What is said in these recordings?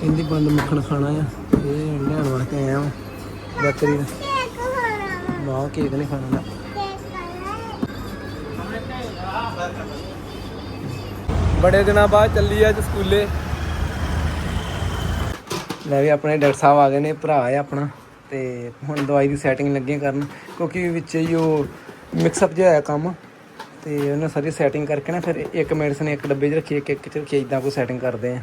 ਕਹਿੰਦੀ ਬੰਦ ਮੱਖਣ ਖਾਣਾ ਆ। ਇਹ ਲੈਣ ਵਾਸਤੇ ਆਇਆ ਹਾਂ ਬੇਕਰੀ ਦਾ। ਨਾ ਕੇਕ ਨਹੀਂ ਖਾਣਾ ਨਾ। ਬੜੇ ਦਿਨਾਂ ਬਾਅਦ ਚੱਲੀ ਅੱਜ ਸਕੂਲੇ। ਲੈ ਵੀ ਆਪਣੇ ਡਾਕਟਰ ਸਾਹਿਬ ਆ ਗਏ ਨੇ ਭਰਾ ਆ ਆਪਣਾ। ਤੇ ਹੁਣ ਦਵਾਈ ਦੀ ਸੈਟਿੰਗ ਲੱਗੇ ਕਰਨ। ਕਿਉਂਕਿ ਵਿੱਚ ਹੀ ਉਹ ਮਿਕਸ ਅਪ ਜਿਹਾ ਹੋਇਆ ਕੰਮ। ਤੇ ਉਹਨੇ ਸਾਰੀ ਸੈਟਿੰਗ ਕਰਕੇ ਨਾ ਫਿਰ ਇੱਕ ਮੈਡੀਸਨ ਇੱਕ ਡੱਬੇ 'ਚ ਰੱਖੀ ਇੱਕ ਇੱਕ 'ਚ ਰੱਖੀ ਇਦਾਂ ਕੋ ਸੈਟਿੰਗ ਕਰਦੇ ਆ।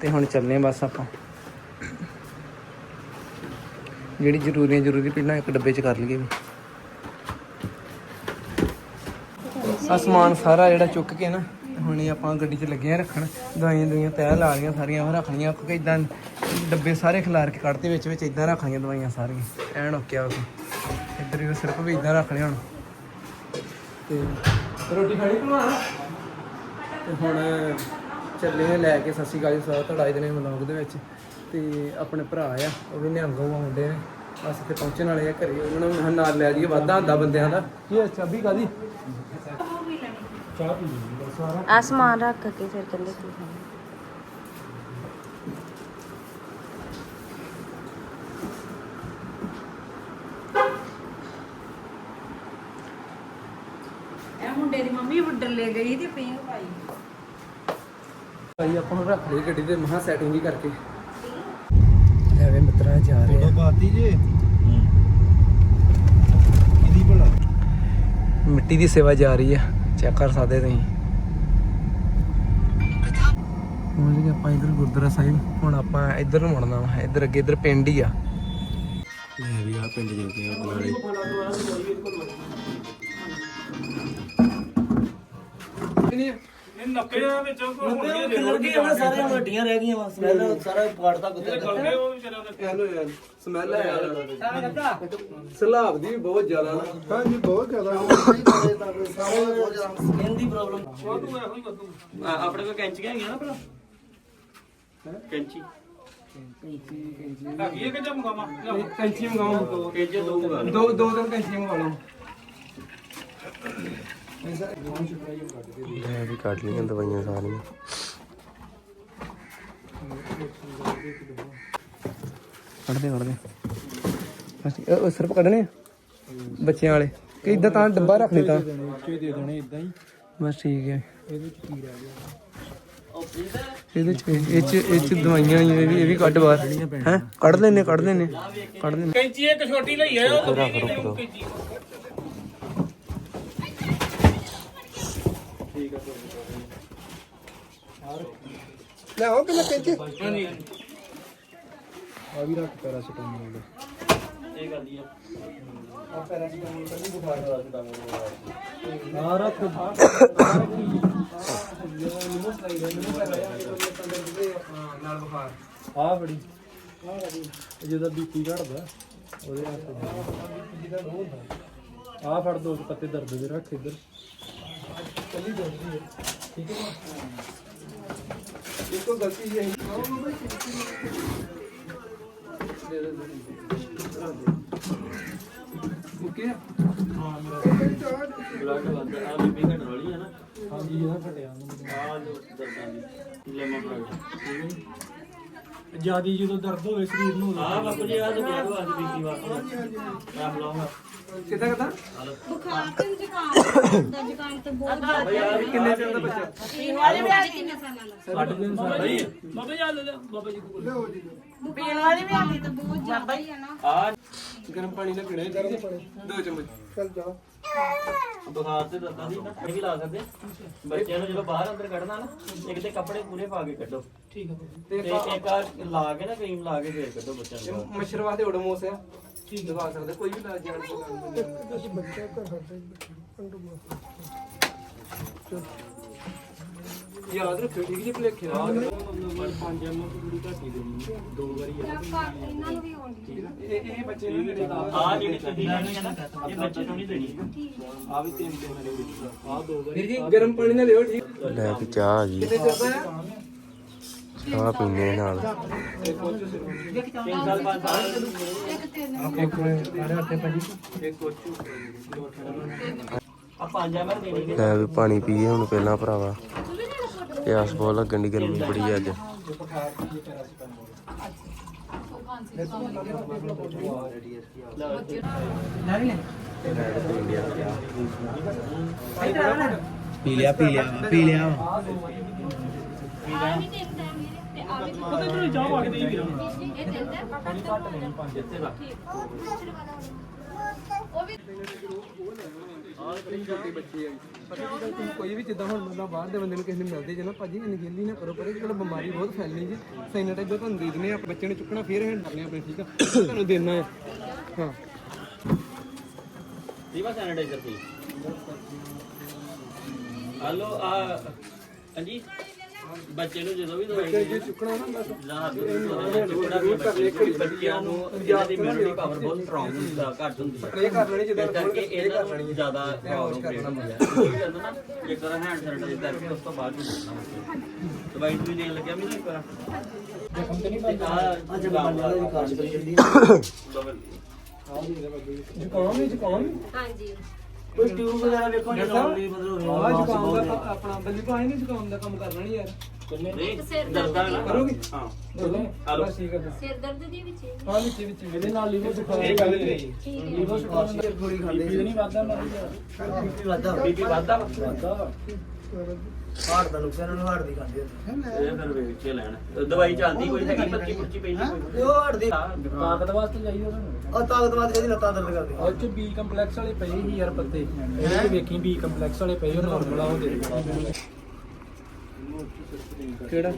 ਤੇ ਹੁਣ ਚੱਲਨੇ ਬਸ ਆਪਾਂ। ਜਿਹੜੀ ਜ਼ਰੂਰੀ ਜ਼ਰੂਰੀ ਪਹਿਲਾਂ ਇੱਕ ਡੱਬੇ 'ਚ ਕਰ ਲਈਏ ਵੀ। ਆਹ ਸਾਰਾ ਜਿਹੜਾ ਚੁੱਕ ਕੇ ਨਾ, ਹੁਣ ਇਹ ਆਪਾਂ ਗੱਡੀ 'ਚ ਲੱਗੇ ਰੱਖਣ। ਦਵਾਈਆਂ ਦੁਈਆਂ ਤੈਅ ਲਾ ਲਈਆਂ ਸਾਰੀਆਂ ਉਹ ਰੱਖਣੀਆਂ ਕਿਉਂਕਿ ਇਦਾਂ ਡੱਬੇ ਸਾਰੇ ਖਿਲਾਰ ਕੇ ਕੱਢਦੇ ਵਿੱਚ ਵਿੱਚ ਇਦਾਂ ਰੱਖਣੀਆਂ ਦਵਾਈਆਂ ਸਾਰੀਆਂ। ਐਨ ਓਕੇ ਆ ਇੱਧਰ ਵੀ ਸਿਰਫ ਵੀ ਇਦਾਂ ਰੱਖ ਲਿਆ ਹੁਣ। ਤੇ ਰੋਟੀ ਖਾਣੀ ਭਲਵਾਨ? ਤੇ ਹੁਣ ਚੱਲੇ ਆ ਲੈ ਕੇ ਸਤਿ ਸ਼੍ਰੀ ਅਕਾਲ ਜੀ ਸਾਰਾ ਤੁਹਾਡਾ ਇਹਦੇ ਨੇ ਵਲੌਗ ਦੇ ਵਿੱਚ। ਤੇ ਆਪਣੇ ਭਰਾ ਆ ਉਹ ਵੀ ਨਿਹੰਗੋਂ ਆਉਂਦੇ ਨੇ। ਬਸ ਇੱਥੇ ਪਹੁੰਚਣ ਵਾਲੇ ਆ ਘਰੇ ਉਹਨਾਂ ਨੂੰ ਨਾਲ ਲੈ ਜਾਈਏ ਵਾਧਾ ਹੁੰਦਾ ਬੰਦਿਆਂ ਦਾ। ਇਹ ਚਾਬੀ ਕਾਦੀ ਚਾਹ ਪੀ ਲਈ ਸਾਰਾ। ਆ ਸਮਾਨ ਰੱਖ ਕੇ ਫਿਰ ਕਹਿੰਦੇ ਕੀ ਖਾਣਾ ਇਹ ਮੁੰਡੇ ਦੀ ਮੰਮੀ ਵੱਡਰ ਲੈ ਗਈ ਤੇ ਪਈ। ਭਾਈ ਭਾਈ ਆਪਾਂ ਨੂੰ ਰੱਖ ਲਈ ਗੱਡੀ ਦੇ ਮਹਾ ਸੈਟਿੰਗ ਵੀ ਕਰਕੇ। ਐਵੇਂ ਮਿੱਤਰਾਂ ਜਾ ਰਹੇ ਆ। ਬਾਤੀ ਜੇ। ਕਿਹਦੀ ਭਲਾ? ਮਿੱਟੀ ਦੀ ਸੇਵਾ ਜਾ ਰਹੀ ਆ ਚੈੱਕ ਕਰ ਸਕਦੇ ਤੁਸੀਂ। ਪਹੁੰਚ ਗਏ ਆਪਾਂ ਇਧਰ ਗੁਰਦੁਆਰਾ ਸਾਹਿਬ। ਹੁਣ ਆਪਾਂ ਇੱਧਰ ਨੂੰ ਮੁੜਨਾ ਵਾ ਇੱਧਰ ਅੱਗੇ ਇੱਧਰ ਪਿੰਡ ਹੀ ਆ। ਲੈ ਵੀ ਆ ਪਿੰਡ ਜੋ ਕਿ ਬਲਾੜੇ ਸਾਰੀਆਂ ਵੱਡੀਆਂ ਰਹਿ ਗਈਆਂ ਵਾ ਸਮੈਲ ਸਾਰਾ ਪਾੜ ਤੱਕ ਉੱਤੇ ਹੈਲੋ ਯਾਰ ਸਮੈਲ ਆ ਯਾਰ। ਸਲਾਬ ਦੀ ਵੀ ਬਹੁਤ ਜ਼ਿਆਦਾ ਨਾ। ਹਾਂਜੀ ਬਹੁਤ ਜ਼ਿਆਦਾ। ਸਕਿਨ ਦੀ ਪ੍ਰੋਬਲਮ ਆਪਣੇ ਕੋਲ ਕੈਂਚੀਆਂ ਹੈਗੀਆਂ ਨਾ ਭਲਾ? ਕੈਂਚੀ। ਮੰਗਾਵਾ? ਕੈਂਚੀ ਦੋ। ਦੋ ਦੋ ਦਿਨ ਕੈਂਚੀ ਮੰਗਾ ਲਓ ਮੈਂ ਵੀ ਕੱਢ ਲਈਆਂ ਦਵਾਈਆਂ ਸਾਰੀਆਂ। ਕੱਢਦੇ ਕੱਢਦੇ। ਉਹ ਸਿਰਫ ਕੱਢਣੇ ਆ? ਬੱਚਿਆਂ ਵਾਲੇ। ਕਿ ਇਦਾਂ ਤਾਂ ਡੱਬਾ ਰੱਖ ਲਈ ਤਾਂ ਦੇ ਦੇਣੇ ਇਦਾਂ ਹੀ ਬਸ ਠੀਕ ਹੈ। ਇਹਦੇ ਚ ਕੀ ਰਹਿ ਗਿਆ ਇਹਦੇ ਚ ਇਹ ਚ ਇਹ ਚ ਦਵਾਈਆਂ ਹੀ ਇਹ ਵੀ ਇਹ ਵੀ ਕੱਢ ਬਾਹਰ। ਹੈ? ਕੱਢ ਲੈਨੇ ਕੱਢ ਲੈਨੇ ਕੱਢ ਲੈਨੇ ਕੈਂਚੀ ਇੱਕ ਛੋਟੀ ਲਈ ਹੈ ਉਹ ਰੱਖ ਰੁਕ ਕੈਂਚੀ। ਲੈ ਹਾਂਜੀ ਆ ਵੀ ਰੱਖ ਪੈਰਾਸੀਟਾਮੋਲ ਦਾ ਇਹ ਆ। ਪੈਰਾਸੀਟਾਮੋਲ ਕੱਢੀ ਬੁਖਾਰ ਦਾ ਆ ਰੱਖ। ਨਾਲ ਬੁਖਾਰ ਆ ਬੜੀ ਜਿਹਦਾ ਬੀਪੀ ਘਟਦਾ ਉਹਦੇ ਹੱਥ ਆ ਫੜ ਦੋ ਪੱਤੇ ਦਰਦ ਦੇ ਰੱਖ ਇੱਧਰ। ਇੱਕੋ ਗਲਤੀ ਹੈ ਓਕੇ ਬਲੱਡ ਵੱਧ ਆ ਬੀਬੀ ਘਟਣ ਵਾਲੀ ਹੈ ਨਾ ਹਾਂਜੀ ਇਹਦਾ ਫਟਿਆ ਆ ਜੋ ਦਰਦਾਂ ਦੀ ਲੈਮਨ ਪ੍ਰੋਡਕਟ ਜਿਆਦੀ ਜਦੋਂ ਦਰਦ ਹੋਵੇ ਸਰੀਰ ਨੂੰ ਆ ਬਾਪੂ ਜੀ ਆ ਜੋ ਬਲੱਡ ਵਾਸਤੇ ਬੀਬੀ ਵਾਸਤੇ ਆ ਬਲਾਉਂਗਾ ਕਿੱਦਾਂ ਕਿੱਦਾਂ? ਬੁਖਾਰ ਤੇ ਜ਼ੁਕਾਮ ਦਾ ਜ਼ੁਕਾਮ ਤੇ ਬਹੁਤ ਜ਼ਿਆਦਾ ਕਿੰਨੇ ਚਿਰ ਦਾ ਬੱਚਾ? ਵਾਲੇ ਵੀ ਆਈ ਕਿੰਨੇ ਸਾਲਾਂ ਦਾ? ਸਾਡੇ ਦਿਨ ਸਾਰੇ ਬਾਬਾ ਜੀ ਆ ਲੈ ਲੈ ਬਾਬਾ ਜੀ ਕੋਲ। ਪੀਣ ਵਾਲੀ ਵੀ ਆਈ ਤੇ ਬਹੁਤ ਜ਼ਿਆਦਾ ਹੀ ਹੈ ਨਾ। ਆ ਗਰਮ ਪਾਣੀ ਨਾਲ ਪੀਣਾ ਗਰਮ ਪਾਣੀ। ਦੋ ਚਮਚ। ਚੱਲ ਜਾ ਬੁਖਾਰ ਤੇ ਦਰਦਾਂ ਦੀ ਨਾ ਇਹ ਵੀ ਲਾ ਸਕਦੇ। ਬੱਚਿਆਂ ਨੂੰ ਜਦੋਂ ਬਾਹਰ ਅੰਦਰ ਕੱਢਣਾ ਨਾ ਇੱਕ ਤੇ ਕੱਪੜੇ ਪੂਰੇ ਪਾ ਕੇ ਕੱਢੋ। ਠੀਕ ਹੈ ਤੇ ਇੱਕ ਆ ਲਾ ਕੇ ਨਾ ਕਰੀਮ ਲਾ ਕੇ ਫੇਰ ਕੱਢੋ ਬੱਚਿਆਂ ਨੂੰ। ਬਾਹਰ। ਮੱਛਰ ਵਾਸਤੇ ਓਡੋਮੋਸ ਆ। ਠੀਕ ਲਗਾ ਸਕਦੇ ਕੋਈ ਵੀ ਇਲਾਜ ਜਾਣ ਤੋਂ ਯਾਦ ਰੱਖਿਓ ਠੀਕ ਜੀ ਭਲੇਖੇ ਨਾਲ। ਪਰ ਪੰਜ ਐਮਐਲ ਦੀ ਪੂਰੀ ਘੱਟ ਹੀ ਦੇਣੀ ਹੈ। ਦੋ ਵਾਰੀ ਆ ਇਹਨਾਂ ਨੂੰ ਵੀ ਆਉਂਦੀ ਇਹ ਇਹ ਬੱਚੇ ਨੂੰ ਮੇਰੇ ਨਾਲ ਆ ਜਿਹੜੀ ਤੁਸੀਂ ਲੈਣੀ ਹੈ ਨਾ ਇਹ ਬੱਚੇ ਨੂੰ ਨਹੀਂ ਦੇਣੀ। ਆ ਵੀ ਤਿੰਨ ਦਿਨ ਦੇ ਵਿੱਚ ਆ ਦੋ ਵਾਰੀ ਵੀਰ ਜੀ ਗਰਮ ਪਾਣੀ ਨਾਲ ਲਿਓ ਠੀਕ। ਲੈ ਵੀ ਚਾਹ ਆ ਗਈ ਕਿੰਨੇ ਚਿਰ ਦਾ ਆ ਚਾਹ ਪੀਣੇ ਨਾਲ ਤਿੰਨ ਸਾਲ ਪੰਜ ਸਾਲ ਇੱਕ ਸਾਰੇ ਹੱਥੇ ਭਾਜੀ ਇੱਕ ਕੋਚੂ ਆ ਪੰਜ ਐਮਐਲ ਦੇਣੀ ਹੈ। ਲੈ ਵੀ ਪਾਣੀ ਪੀਏ ਹੁਣ ਪਹਿਲਾਂ ਭਰਾਵਾ। ਪਿਆਸ ਬਹੁਤ ਲੱਗਣ ਦੀ ਗਰਮੀ ਬੜੀ ਆ ਅੱਜ। ਪੀ ਲਿਆ ਪੀ ਲਿਆ ਪੀ ਲਿਆ। ਆ ਵੀ ਦੇਖਦਾ ਹੈ ਮੇਰੇ ਤੇ ਆ ਵੀ ਪਤਾ ਨਹੀਂ ਚਾਹ ਪਾ ਕੇ ਦੇ ਹੀ ਇਹ ਦਿੰਦਾ ਘੱਟ ਨਹੀਂ ਪੰਜ ਇੱਥੇ ਦਾ ਉਹ ਵੀ ਕੋਈ ਵੀ ਜਿੱਦਾਂ ਹੁਣ ਮਤਲਬ ਬਾਹਰ ਦੇ ਬੰਦੇ ਨੂੰ ਕਿਸੇ ਨੂੰ ਮਿਲਦੇ ਜੇ ਨਾ, ਭਾਜੀ ਅਣਗਹਿਲੀ ਨਾ ਕਰੋ, ਪਰ ਇਹ ਕੋਲ ਬਿਮਾਰੀ ਬਹੁਤ ਫੈਲਣੀ ਜੀ ਸੈਨੀਟਾਈਜ਼ਰ ਤੁਹਾਨੂੰ ਦੇ ਦਿੰਦੇ ਆ ਬੱਚੇ ਨੂੰ ਚੁੱਕਣਾ, ਫੇਰ ਹੈਂਡ ਕਰਨੇ ਆਪਣੇ ਠੀਕ ਆ ਤੁਹਾਨੂੰ ਦੇਣਾ ਹੈ। ਹਾਂ ਦੀਵਾ ਸੈਨੀਟਾਈਜ਼ਰ ਸੀ? ਹਲੋ, ਆ, ਹਾਂਜੀ? ਬੱਚੇ ਨੂੰ ਜਦੋਂ ਵੀ ਦਵਾਈ ਜੇ ਚੁੱਕਣਾ ਨਾ ਬਸ ਜਾਂ ਵੀ ਬੱਚੇ ਬੱਚਿਆਂ ਨੂੰ ਇਹਨਾਂ ਦੀ ਇਮਿਊਨਿਟੀ ਪਾਵਰ ਬਹੁਤ ਸਟਰੋਂਗ ਹੁੰਦਾ ਘੱਟ ਹੁੰਦੀ ਹੈ ਇਹ ਕਰ ਲੈਣੀ ਜਿੱਦਾਂ ਕਰਕੇ ਇਹਨਾਂ ਨੂੰ ਜ਼ਿਆਦਾ ਪ੍ਰੋਬਲਮ ਕ੍ਰੀਏਟ ਹੁੰਦੀ ਨਾ ਇੱਕ ਵਾਰ ਹੈਂਡ ਸੈਨੀਟਾਈਜ਼ਰ ਕਰਕੇ ਉਸ ਤੋਂ ਬਾਅਦ ਹੀ ਦੱਸਣਾ ਦਵਾਈ ਵੀ ਦੇਣ ਲੱਗਿਆ ਮੈਨੂੰ ਇੱਕ ਵਾਰ। ਜ਼ਖਮ ਤੇ ਨਹੀਂ ਪੈਂਦਾ ਅੱਜ ਬੰਦਾ ਦੀ ਕਾਰਜ ਕਰੀ ਜਾਂਦੀ ਜ਼ੁਕਾਮ ਹੀ ਜ਼ੁਕਾਮ ਹੀ ਹਾਂਜੀ। ਕੋਈ ਟਿਊਬ ਵਗੈਰਾ ਵੇਖੋ ਜੇ ਨਾਰਮਲੀ ਮਤਲਬ ਆ ਜ਼ੁਕਾਮ ਦਾ ਤਾਂ ਆਪਣਾ ਬੱਲੀ ਪਾਣੀ ਨਹੀਂ ਜ਼ੁਕਾਮ ਦਾ ਕੰਮ ਕਰਨਾ ਨਹੀਂ ਯਾਰ। ਨਹੀਂ ਸਿਰ ਦਰਦਾਂ ਨਾ ਕਰੋਗੇ? ਹਾਂ। ਚਲੋ ਹਲੋ। ਬਸ ਠੀਕ ਹੈ ਸਿਰ ਦਰਦ ਦੇ ਵਿੱਚ ਹੀ। ਹਾਂ ਵਿੱਚ ਵਿੱਚ ਇਹਦੇ ਨਾਲ ਲੀਵਰ ਸੁਖਾ ਇਹ ਗੱਲ ਨਹੀਂ। ਠੀਕ ਹੈ। ਲੀਵਰ ਸੁਖਾ ਥੋੜੀ ਖਾਂਦੇ ਨਹੀਂ ਵਾਦਾ ਮਰੀ ਬੀਪੀ ਵੱਧਦਾ। ਹਾਰਟ ਦਾ ਨੁਕਸਾਨ ਨੂੰ ਹਾਰਟ ਦੀ ਖਾਂਦੇ ਹੁੰਦੇ ਇਹ ਫਿਰ ਵੇਖ ਕੇ ਲੈਣਾ। ਦਵਾਈ ਚੱਲਦੀ ਕੋਈ ਹੈਗੀ ਬੱਚੀ ਪੁੱਚੀ ਪੈਂਦੀ ਕੋਈ। ਤੇ ਉਹ ਹਾਰਟ ਦੀ ਤਾਕਤ ਵਾਸਤੇ ਚਾਹੀਦਾ ਤੁਹਾਨੂੰ। ਉਹ ਤਾਕਤ ਵਾਸਤੇ ਇਹਦੀ ਲੱਤਾਂ ਦਰਦ ਕਰਦੀ ਉਹ ਚ ਬੀ ਕੰਪਲੈਕਸ ਵਾਲੇ ਪਏ ਸੀ ਯਾਰ ਪੱਤੇ ਇਹਦੇ ਚ ਵੇਖੀ ਬੀ ਕੰਪਲੈਕਸ ਵਾਲੇ ਪਏ ਉਹ ਨਾਰਮਲ ਆ ਉਹ ਦੇ ਦੇ ਕਿਹੜਾ?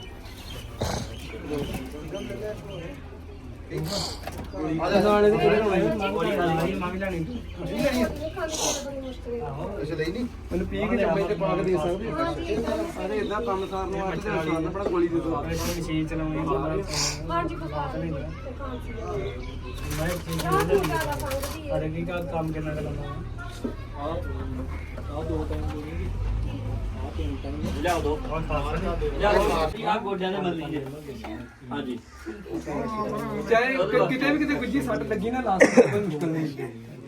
ਆ ਨਾਲੇ ਦੇ ਕਿਹੜੇ ਹੋਣੇ ਇਸ ਲਈ ਨਹੀਂ ਮੈਨੂੰ ਪੀ ਕੇ ਜੰਮੇ ਤੇ ਪਾ ਕੇ ਦੇ ਸਕਦੇ ਅਰੇ ਇਦਾਂ ਕੰਮ ਸਾਰ ਨੂੰ। ਆ ਤੇ ਆਸਾਨ ਆਪਣਾ ਗੋਲੀ ਦੇ ਦੋ ਮਸ਼ੀਨ ਚਲਾਉਣੀ ਹਾਂਜੀ ਬੁਖਾਰ ਤੇ ਖਾਂਸੀ ਰਾਤ ਨੂੰ ਜ਼ਿਆਦਾ ਸੰਗਦੀ ਹੈ ਅਰੇ ਕੀ ਕੰਮ ਕਿੰਨਾ ਕਰਨਾ ਆ ਦੋ ਟਾਈਮ ਦੋ ਆ ਦੋ ਆ ਗੋਡਿਆਂ ਦੇ ਮੱਲੀ ਜੇ ਹਾਂਜੀ। ਚਾਹੇ ਕਿਤੇ ਵੀ ਕਿਤੇ ਗੁੱਜੀ ਸੱਟ ਲੱਗੀ ਨਾ ਲਾਸਟ ਤੇ ਕੋਈ ਮੁਸ਼ਕਲ ਨਹੀਂ।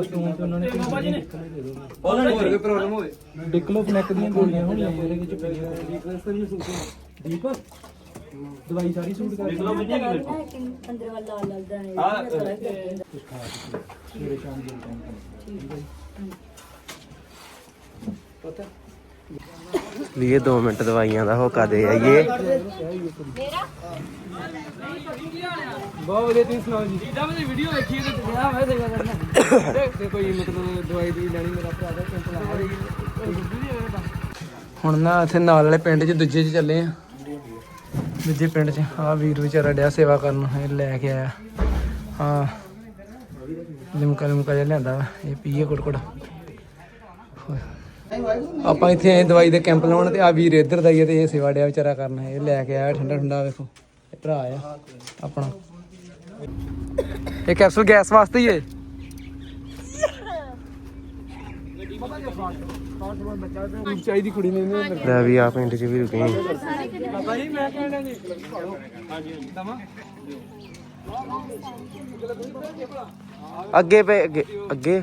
ਪਾਸ ਤੋਂ ਉਹਨਾਂ ਨੇ ਬਾਬਾ ਜੀ ਨੇ ਉਹਨਾਂ ਨੇ ਹੋਰ ਕੋਈ ਪ੍ਰੋਬਲਮ ਹੋਵੇ? ਡਿਕਲੋਫਨੈਕ ਦੀਆਂ ਗੋਲੀਆਂ ਹੋਣੀਆਂ ਇਹਦੇ ਵਿੱਚ ਪਈਆਂ ਦੀਪ ਦਵਾਈ ਸਾਰੀ ਸੂਟ ਕਰ। ਮੇਰੇ ਕੋਲ। ਅੰਦਰ ਵੱਲ ਲਾਲ ਲਾਲ ਦਾ ਹੈ। ਆ ਕੁਝ ਖਾ ਸਵੇਰੇ ਸ਼ਾਮ ਦੇ ਟਾਈਮ ਪਤਾ ਲਈਏ 2 ਮਿੰਟ ਦਵਾਈਆਂ ਦਾ ਹੋਕਾ ਦੇ ਆਈਏ। ਮੇਰਾ ਬਹੁਤ ਵਧੀਆ ਤੁਸੀਂ ਸੁਣਾਓ ਜੀ? ਜਿੱਦਾਂ ਮੈਂ ਵੀਡੀਓ ਵੇਖੀ ਤੇ ਗਿਆ ਹੋਇਆ ਤੇ ਕਰਨਾ। ਤੇ ਕੋਈ ਮਤਲਬ ਦਵਾਈ ਦੀ ਲੈਣੀ ਮੇਰਾ ਭਰਾ ਦਾ ਕੈਂਪ ਲਾ ਹੁਣ ਨਾ ਇੱਥੇ ਨਾਲ ਵਾਲੇ ਪਿੰਡ 'ਚ ਦੂਜੇ 'ਚ ਚੱਲੇ ਆ। ਦੂਜੇ ਪਿੰਡ 'ਚ। ਆ ਵੀਰ ਵਿਚਾਰਾ ਡਿਆ ਸੇਵਾ ਕਰਨ ਇਹ ਲੈ ਕੇ ਆਇਆ। ਹਾਂ ਲਿਮਕਾ ਲਿਮਕਾ ਜਿਹਾ ਲਿਆਂਦਾ ਵਾ ਇਹ ਪੀਏ ਕੁੜਕੁੜ ਆਪਾਂ ਇੱਥੇ ਆਏ ਦਵਾਈ ਦੇ ਕੈਂਪ ਲਾਉਣ ਤੇ ਆ ਵੀਰ ਇੱਧਰ ਦਾ ਹੀ ਆ ਤੇ ਇਹ ਸੇਵਾ ਡਿਆ ਵਿਚਾਰਾ ਕਰਨ ਇਹ ਲੈ ਕੇ ਆਇਆ ਠੰਡਾ ਠੰਡਾ, ਵੇਖੋ। ਇਹ ਭਰਾ ਆ, ਆਪਣਾ। ਇਹ ਕੈਪਸੂਲ ਗੈਸ ਵਾਸਤੇ ਹੀ ਹੈ ਚਾਹੀਦੀ ਕੁੜੀ ਨੇ ਲੈ ਵੀ ਆ ਪਿੰਡ 'ਚ ਵੀ ਰੁਕੇ ਬਾਬਾ ਜੀ ਮੈਂ ਕਹਿਣਾ ਜੀ ਦਮਾ ਅੱਗੇ ਪਏ, ਅੱਗੇ ਅੱਗੇ।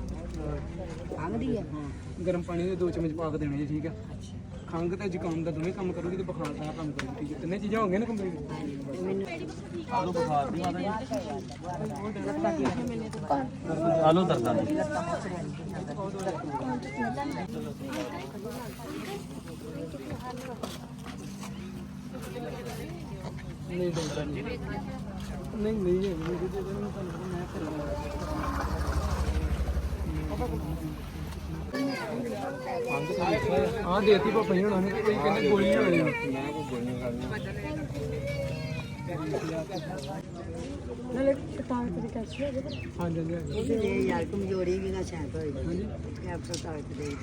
ਹੈ ਗਰਮ ਪਾਣੀ ਦੇ ਦੋ ਚਮਚ ਪਾ ਕੇ ਦੇਣੇ ਜੀ ਠੀਕ ਆ ਖੰਘ ਤੇ ਜ਼ੁਕਾਮ ਦਾ ਦੋਵੇਂ ਕੰਮ ਕਰੂਗੀ ਤੇ ਬੁਖਾਰ ਦਾ ਕੰਮ ਕਰੂਗੀ ਠੀਕ ਹੈ ਤਿੰਨੇ ਚੀਜ਼ਾਂ ਹੋ ਗਈਆਂ ਨਾ ਕੰਪਲੀਟ ਆਲੂ ਬੁਖਾਰ ਦੀ ਮਾਤਾ ਜੀ ਆਲੂ ਦਰਦਾਂ ਦੀ ਨਹੀਂ ਨਹੀਂ ਨਹੀਂ ਨਹੀਂ ਹੈ ਨਹੀਂ ਤੁਹਾਨੂੰ ਮੈਂ ਘਰੋਂ ਹਾਂ ਦੇਤੀ ਪਾਪਾ ਜੀ ਹੁਣਾਂ ਨੇ ਕੋਈ ਕਹਿੰਦੇ ਗੋਲੀ ਹੋਣੀ ਆ ਮੈਂ ਕੋਈ ਗੋਲੀ ਨਾਲੇ ਤਾਕਤ ਦੀ ਕੈਸੀ ਹੈ ਹਾਂਜੀ ਹਾਂਜੀ ਇਹ ਯਾਰ ਕਮਜ਼ੋਰੀ ਵੀ ਨਾ ਛੈਂਕ ਹੋਈ ਇਹ ਆਪਣਾ ਤਾਕਤ ਦੇ ਦੇ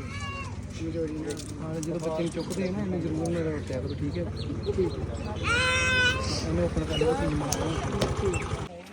ਕਮਜ਼ੋਰੀ ਨਾ ਹਾਂ ਜਦੋਂ ਬੱਚੇ ਨੂੰ ਚੁੱਕਦੇ ਆ ਨਾ ਇਹਨੇ ਜ਼ਰੂਰ ਮੇਰਾ ਰੋਕਿਆ ਕਰੋ ਠੀਕ ਹੈ? ਠੀਕ। ਇਹਨੂੰ ਓਪਨ ਕਰ ਲਓ ਤੁਸੀਂ ਮਾਰੋ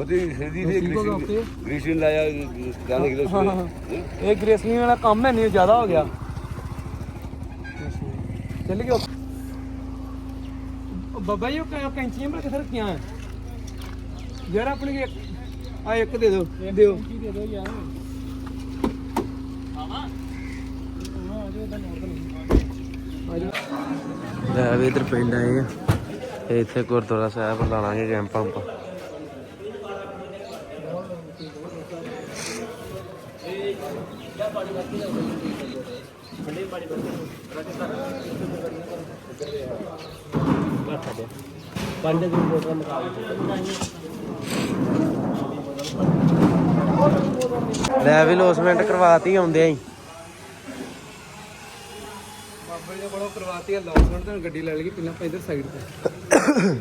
ਬਤੀ ਸਿੱਧੀ ਸੀ ਸੀਗਾ ਉੱਥੇ। ਗ੍ਰੀਸ਼ਨ ਗ੍ਰੀਸ਼ਨ ਲਾਇਆ ਗਾਣੇ ਕਿਲੋ ਹਾਂ, ਹਾਂ, ਹਾਂ। ਸੀ ਇਹ ਗ੍ਰੇਸਨੀ ਵਾਲਾ ਕੰਮ ਹੈ ਨਹੀਂ ਜ਼ਿਆਦਾ ਹੋ ਗਿਆ ਚੱਲ ਗਿਆ ਬਾਬਾ ਜੀ ਉਹ ਕ- ਕੈਂਚੀਆਂ ਪਰ ਕਿੱਥੇ ਰੱਖੀਆਂ ਹੈ? ਯਾਰ ਆਪਣੀ ਇੱਕ ਆ ਇੱਕ ਦੇ ਦਿਓ ਦਿਓ ਦੇ ਦੋ ਯਾਰ ਲੈ ਵੀ ਇਧਰ ਪਿੰਡ ਆਏ ਆ ਤੇ ਇੱਥੇ ਗੁਰਦੁਆਰਾ ਸਾਹਿਬ ਲਾਣਾਗੇ ਕੈਂਪ ਪੰਪ ਬਸ ਆ ਵੀ ਲੋਸਮੈਂਟ ਕਰਵਾਤੀ ਆਉਂਦੇ ਆਂ ਬਾਬੇ ਜੀ ਬੜਾ ਕਰਵਾਤੀ ਆ ਲੋਸਮੈਂਟ ਤੇ ਗੱਡੀ ਲੈ ਲਈ ਪਹਿਲਾਂ ਆਪਾਂ ਸਾਈਡ ਤੇ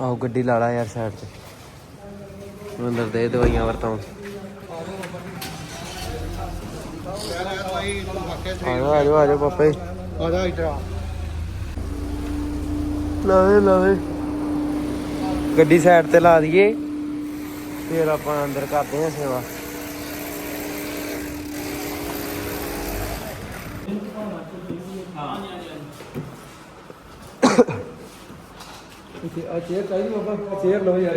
ਆਓ ਗੱਡੀ ਲਾ ਲਾ ਯਾਰ ਸਾਈਡ ਤੇ। ਮੰਦਰ ਦੇ ਦਵਾਈਆਂ ਵਰਤਾਉਂ ਆਜੋ ਆਜੋ ਆਜੋ ਪਾਪਾ ਜੀ। ਆ ਜਾ ਇਧਰ ਆ। ਲਾਵੇ ਲਾਵੇ। ਗੱਡੀ ਸਾਈਡ ਤੇ ਲਾ ਦਈਏ। ਫਿਰ ਆਪਾਂ ਅੰਦਰ ਕਰਦੇ ਹਾਂ ਸੇਵਾ। ਆ ਚੇਅਰ ਚਾਹੀਦੀ ਬਾਬਾ ਚੇਅਰ ਲਓ ਯਾਰ।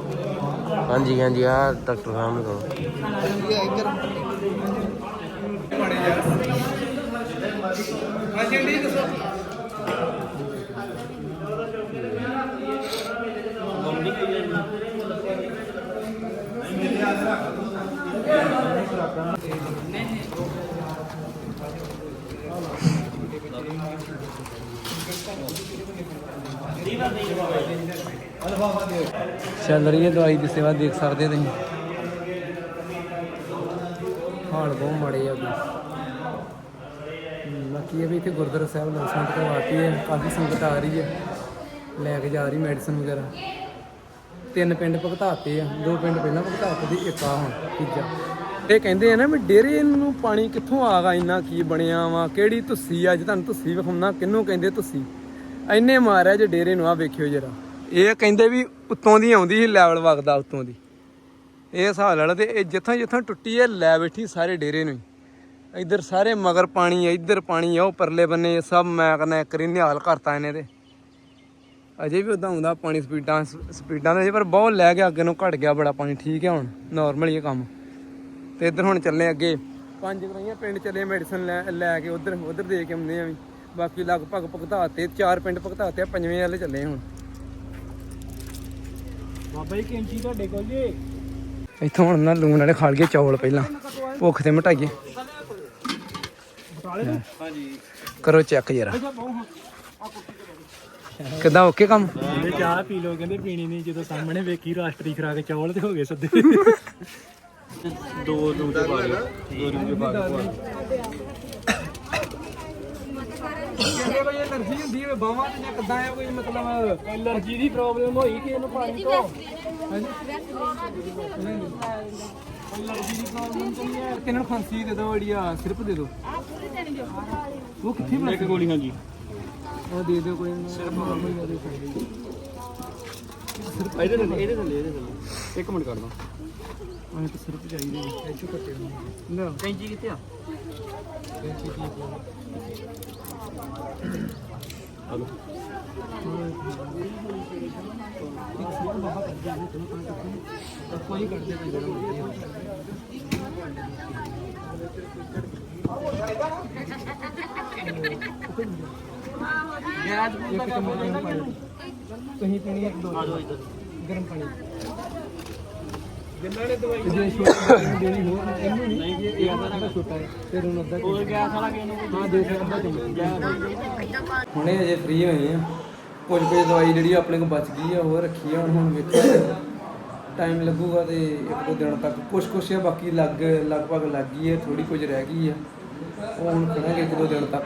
ਹਾਂਜੀ ਹਾਂਜੀ ਆ ਡਾਕਟਰ ਸਾਹਿਬ ਨੂੰ ਦੋ ਹਾਂਜੀ ਆਂਟੀ ਦੱਸੋ ਚੱਲ ਰਹੀ ਹੈ ਦਵਾਈ ਦੀ ਸੇਵਾ ਦੇਖ ਸਕਦੇ ਤੁਸੀਂ। ਹਾਲ ਬਹੁਤ ਮਾੜੇ ਆ ਵੀ ਬਾਕੀ ਇਹ ਵੀ ਇੱਥੇ ਗੁਰਦੁਆਰਾ ਸਾਹਿਬ ਲੌਸਮੈਂਟ ਕਰਵਾਤੀ ਹੈ ਕਾਫੀ ਸੰਗਤ ਆ ਰਹੀ ਹੈ। ਲੈ ਕੇ ਜਾ ਰਹੀ ਮੈਡੀਸਨ ਵਗੈਰਾ। ਤਿੰਨ ਪਿੰਡ ਭੁਗਤਾਤੇ ਆ ਦੋ ਪਿੰਡ ਪਹਿਲਾਂ ਭੁਗਤਾਤੇ ਤੇ ਇੱਕ ਆ ਹੁਣ ਤੀਜਾ। ਇਹ ਕਹਿੰਦੇ ਆ ਨਾ ਵੀ ਡੇਰੇ ਨੂੰ ਪਾਣੀ ਕਿੱਥੋਂ ਆ ਆਗਾ ਇੰਨਾ ਕੀ ਬਣਿਆ ਵਾ ਕਿਹੜੀ ਤੁੱਸੀ ਆ, ਅੱਜ ਤੁਹਾਨੂੰ ਧੁੱਸੀ ਵਿਖਾਉਣਾ ਕਿੰਨੂੰ ਕਹਿੰਦੇ ਤੁੱਸੀ ਐਨੇ ਮਾਰਿਆ ਜੇ ਡੇਰੇ ਨੂੰ ਆ ਵੇਖਿਓ ਜਰਾ। ਇਹ ਕਹਿੰਦੇ ਵੀ ਉੱਤੋਂ ਦੀ ਆਉਂਦੀ ਸੀ ਲੈਵਲ ਵਗਦਾ ਉੱਤੋਂ ਦੀ। ਇਹ ਹਿਸਾਬ ਲਾ ਲਓ ਤੇ ਇਹ ਜਿੱਥੋਂ ਜਿੱਥੋਂ ਟੁੱਟੀ ਹੈ, ਲੈ ਬੈਠੀ ਸਾਰੇ ਡੇਰੇ ਨੂੰ ਹੀ। ਇੱਧਰ ਸਾਰੇ ਮਗਰ ਪਾਣੀ ਹੈ ਇੱਧਰ ਪਾਣੀ ਹੈ ਉਹ ਪਰਲੇ ਬੰਨੇ ਸਭ ਮੈਂ ਕਹਿੰਦਾ ਇੱਕ ਰੀ ਨਿਹਾਲ ਕਰਤਾ ਇਹਨੇ ਤੇ। ਅਜੇ ਵੀ ਉਦਾਂ ਆਉਂਦਾ ਪਾਣੀ ਸਪੀਡਾਂ ਸਪੀਡਾਂ ਦੇ ਪਰ ਬਹੁਤ ਲੈ ਗਿਆ ਅੱਗੇ ਨੂੰ ਘਟ ਗਿਆ ਬੜਾ ਪਾਣੀ, ਠੀਕ ਹੈ ਹੁਣ ਨਾਰਮਲ ਹੀ ਇਹ ਕੰਮ। ਤੇ ਇੱਧਰ ਹੁਣ ਚੱਲੇ ਅੱਗੇ। ਪੰਜ ਗਰਾਈਆਂ ਪਿੰਡ ਚੱਲੇ ਮੈਡੀਸਨ ਲੈ ਲੈ ਕੇ ਉਧਰ ਉਧਰ ਦੇ ਕੇ ਆਉਂਦੇ ਆ ਵੀ। ਬਾਕੀ ਲਗਭਗ ਭਗਤਾਤੇ, ਚਾਰ ਪਿੰਡ ਭਗਤਾਤੇ ਪੰਜਵੇਂ ਵਾਲੇ ਚੱਲੇ ਹੁਣ। ਇੱਥੋਂ ਨਾ ਲੂਣ ਵਾਲੇ ਖਾਲ ਗਏ ਚੌਲ ਪਹਿਲਾਂ। ਭੁੱਖ ਤੇ ਮਟਾਈਏ। ਕਰੋ ਚੈੱਕ ਜਰਾ। ਕਿਦਾਂ ਓਕੇ ਕੰਮ? ਇਹ ਚਾਹ ਪੀ ਲੋ ਕਹਿੰਦੇ ਪੀਣੀ ਨਹੀਂ। ਜਦੋਂ ਸਾਹਮਣੇ ਵੇਖੀ ਰਾਸ਼ਟਰੀ ਖਰਾ ਕੇ ਚੌਲ ਤੇ ਹੋ ਗਏ ਸੱਦੇ। ਦੋ ਦੋ ਦੇ ਬਾਰੇ ਦੋ ਦੋ ਦੇ ਬਾਰੇ ਹੁੰਦੀ ਹੈ ਬਾਹਾਂ ਤੇ ਜਾਂ ਕਿਦਾਂ ਹੈ ਕੋਈ ਮਤਲਬ ਐਲਰਜੀ ਦੀ ਪ੍ਰੋਬਲਮ ਹੋਈ ਕਿ ਇਹਨੂੰ ਪਾਣੀ ਤੋਂ? ਨੂੰ ਖਾਂਸੀ ਦੇ ਦਿਓ ਜਿਹੜੀ ਆ ਸਿਰਫ ਦੇ ਦਿਓ? ਆ ਪੂਰੇ ਦਿਨ ਜੋ ਉਹ ਕਿੱਥੇ ਬਣਾ ਇੱਕ ਗੋਲੀ ਹਾਂਜੀ। ਉਹ ਦੇ ਦਿਓ ਕੋਈ ਸਿਰਫ ਨਾਰਮਲ ਦੇ ਸਕਦੇ ਇਹਦੇ ਥੱਲੇ ਇਹਦੇ ਥੱਲੇ ਇਹਦੇ ਥੱਲੇ। ਇੱਕ ਮਿੰਟ ਕਰਦਾ ਆਹ ਤਾਂ ਸਿਰਫ ਚਾਹੀਦੇ ਨੇ ਇੱਥੋਂ ਕੱਟੇ ਨਾ। ਕੈਂਚੀ ਕਿੱਥੇ ਆ? ਹਲੋ ਕੋਈ ਕੱਢ ਦੇ ਕੋਈ ਜਿਹੜਾ ਗੈਸ ਇੱਕ ਚਮਚ ਗਰਮ ਪਾਣੀ ਤੁਸੀਂ ਪੀਣੀ ਇੱਕ ਦੋ ਆ ਜਾਓ ਇੱਧਰ ਗਰਮ ਪਾਣੀ ਜਿੰਨਾਂ ਨੇ ਦਵਾਈ ਜੇ ਛੋਟੇ ਬੱਚੇ ਨੂੰ ਦੇਣੀ ਹੋਰ ਇਹਨੂੰ ਨਹੀਂ ਨਹੀਂ ਜੀ ਇਹ ਅੱਧਾ ਛੋਟਾ ਹੈ ਫਿਰ ਉਹਨੂੰ ਅੱਧਾ ਉਹ ਗੈਸ ਵਾਲਾ ਕਿਹਨੂੰ ਹਾਂ ਦੇ ਸਕਦਾ ਚਮਚ ਹੁਣੇ ਅਜੇ ਫ੍ਰੀ ਹੋਏ ਆ। ਕੁਝ ਕੁਝ ਦਵਾਈ ਜਿਹੜੀ ਆਪਣੇ ਕੋਲ ਬਚ ਗਈ ਆ ਉਹ ਰੱਖੀ ਆ ਹੁਣ ਹੁਣ ਵੇਖਿਆ ਟਾਈਮ ਲੱਗੂਗਾ ਤੇ ਇੱਕ ਦੋ ਦਿਨ ਤੱਕ। ਕੁਝ ਕੁਝ ਆ ਬਾਕੀ ਲੱਗ ਲਗਭਗ ਲੱਗ ਗਈ ਹੈ ਥੋੜੀ ਕੁਝ ਰਹਿ ਗਈ ਆ। ਉਹ ਹੁਣ ਕਰਾਂਗੇ ਇੱਕ ਦੋ ਦਿਨ ਤੱਕ।